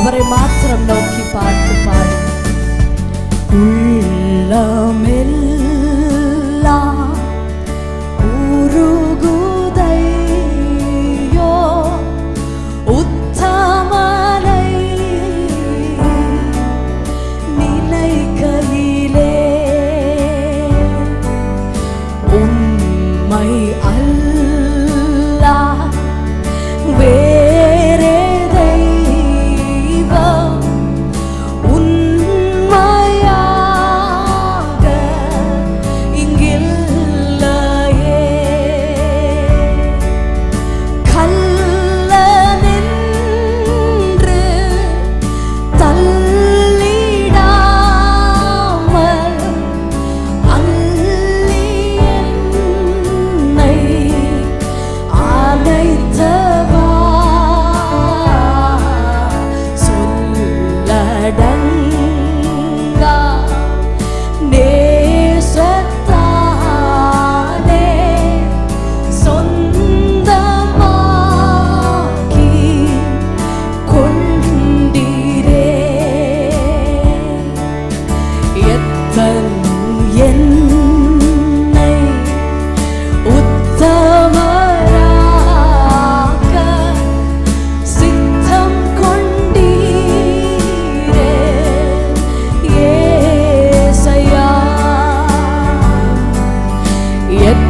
அவரை மாத்திரம் நோக்கி பார்த்து பாடு உள்ளமெல்லாம் yet